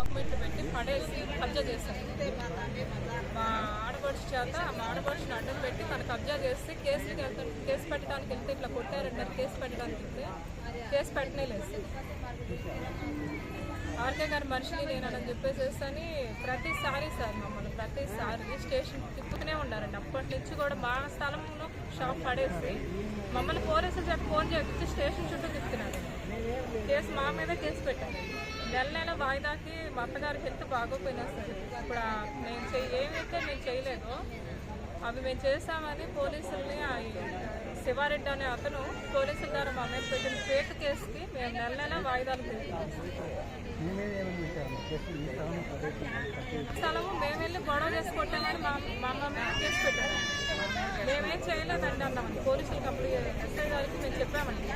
డాక్యుమెంట్లు పెట్టి పడేసి కబ్జా చేశారు. మా ఆడపడుచు చేత మా ఆడపడుచుని అడ్డం పెట్టి తను కబ్జా చేసి కేసుకి వెళ్తాను కేసు పెట్టడానికి వెళ్తే ఇట్లా కొట్టారంటారు కేసు పెట్టడానికి వెళ్తే కేసు పెట్టనే లేదు. ఆర్కే గారి మనిషిని నేనని చెప్పేసేసి అని ప్రతిసారి సార్ మమ్మల్ని ప్రతిసారి స్టేషన్ తిప్పుతూనే ఉండారండి. అప్పటి నుంచి కూడా మా స్థలంలో షాప్ పడేసి మమ్మల్ని పోలీసులు చెప్పి ఫోన్ చేపించి స్టేషన్ చుట్టూ కేసు మా మీద కేసు పెట్టారు. నెల నెల వాయిదాకి మా అత్తగారికి హెల్త్ బాగోపోయినా సార్ ఇప్పుడు మేము చెయ్యి ఏమైతే మేము చేయలేదు అవి మేము చేసామని పోలీసుల్ని శివారెడ్డి అనే అతను పోలీసుల ద్వారా మా మీద పెట్టిన ఫేక్ కేసుకి మేము నెల నెల వాయిదాలు పెట్టాము స్థలము మేము వెళ్ళి గొడవ చేసుకుంటామని మా మా మీద కేసు పెట్టాము మేమేం చేయలేదండి అన్నామండి పోలీసులకు అప్పుడు ఎస్ఐ గారికి మేము చెప్పామండి.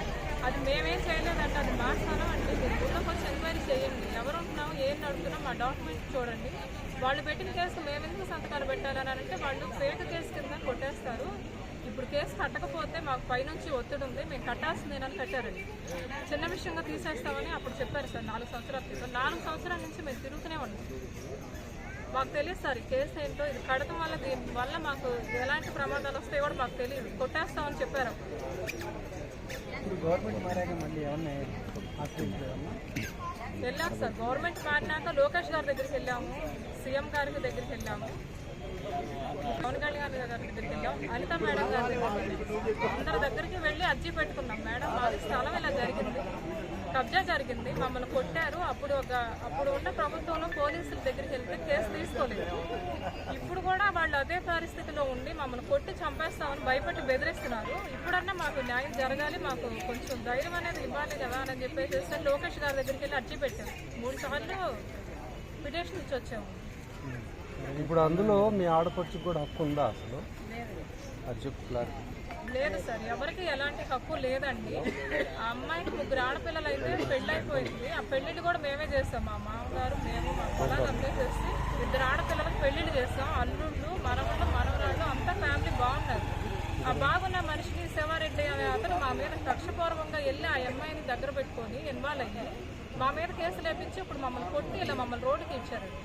అది మేమేం చేయలేదండి నడుపుతున్నాం డాక్యుమెంట్ చూడండి. వాళ్ళు పెట్టిన కేసు మేము ఎందుకు సంతకాలు పెట్టాలని అంటే వాళ్ళు ఫేక్ కేసు కింద కొట్టేస్తారు. ఇప్పుడు కేసు కట్టకపోతే మాకు పైనుంచి ఒత్తిడి ఉంది మేము కట్టాల్సిందేనని కట్టారండి చిన్న విషయంగా తీసేస్తామని అప్పుడు చెప్పారు సార్ నాలుగు సంవత్సరాల క్రితం నాలుగు సంవత్సరాల నుంచి మేము తిరుగుతూనే ఉన్నాం. మాకు తెలియదు సార్ ఈ కేసు ఏంటో ఇది కడతం వల్ల దీని వల్ల మాకు ఎలాంటి ప్రమాదాలు వస్తాయో కూడా మాకు తెలియదు. కొట్టేస్తామని చెప్పారు గవర్నమెంట్ మారాక మళ్ళీ ఏమన్నా వెళ్ళాం సార్. గవర్నమెంట్ మారినాక లోకేష్ గారి దగ్గరికి వెళ్ళాము. సీఎం గారికి దగ్గరికి వెళ్ళాము. పవన్ కళ్యాణ్ గారి దగ్గరికి వెళ్ళాం అనిత మేడం గారి దగ్గరికి వెళ్ళాం. అందరి దగ్గరికి వెళ్ళి అర్జీ పెట్టుకున్నాం. మేడం మాది స్థలం ఇలా జరిగింది. కబ్జా జరిగింది. మమ్మల్ని కొట్టారు. అప్పుడు ఒక అప్పుడు ఉన్న ప్రభుత్వంలో పోలీసుల దగ్గరికి వెళ్తే కేసు తీసుకోలేదు. ఇప్పుడు కూడా వాళ్ళు అదే పరిస్థితిలో ఉండి మమ్మల్ని కొట్టి చంపేస్తామని భయపెట్టి బెదిరిస్తున్నారు. ఇప్పుడన్నా మాకు న్యాయం జరగాలి మాకు కొంచెం ధైర్యం అనేది ఇవ్వాలి కదా అని చెప్పేసి లోకేష్ గారి దగ్గరికి వెళ్ళి అర్జీ పెట్టాం. మూడు సార్లు పిటిషన్ ఇచ్చి వచ్చాము. ఇప్పుడు అందులో మీ ఆడపడుచుకు కూడా హక్కు ఉందా అసలు? అది చెప్పు క్లారిటీ లేదు సార్ ఎవరికి ఎలాంటి హక్కు లేదండి. ఆ అమ్మాయికి ముగ్గురు ఆడపిల్లలు అయితే పెళ్ళి అయిపోయింది ఆ పెళ్ళిళ్ళు కూడా మేమే చేస్తాం. మా మామగారు మేము మా పొలాలు చేసి ఇద్దరు ఆడపిల్లలకు పెళ్ళిళ్ళు చేస్తాం. అల్లుళ్ళు మనవళ్ళు మనవరాళ్ళు అంతా ఫ్యామిలీ బాగున్నారు. ఆ బాగున్న మనిషిని శివారెడ్డి అనే అతను మా మీద కక్షపూర్వకంగా వెళ్ళి ఆ అమ్మాయిని దగ్గర పెట్టుకొని ఇన్వాల్వ్ అయ్యి మా మీద కేసులు వేపించి ఇప్పుడు మమ్మల్ని కొట్టి ఇలా మమ్మల్ని రోడ్డుకి ఇచ్చారండి.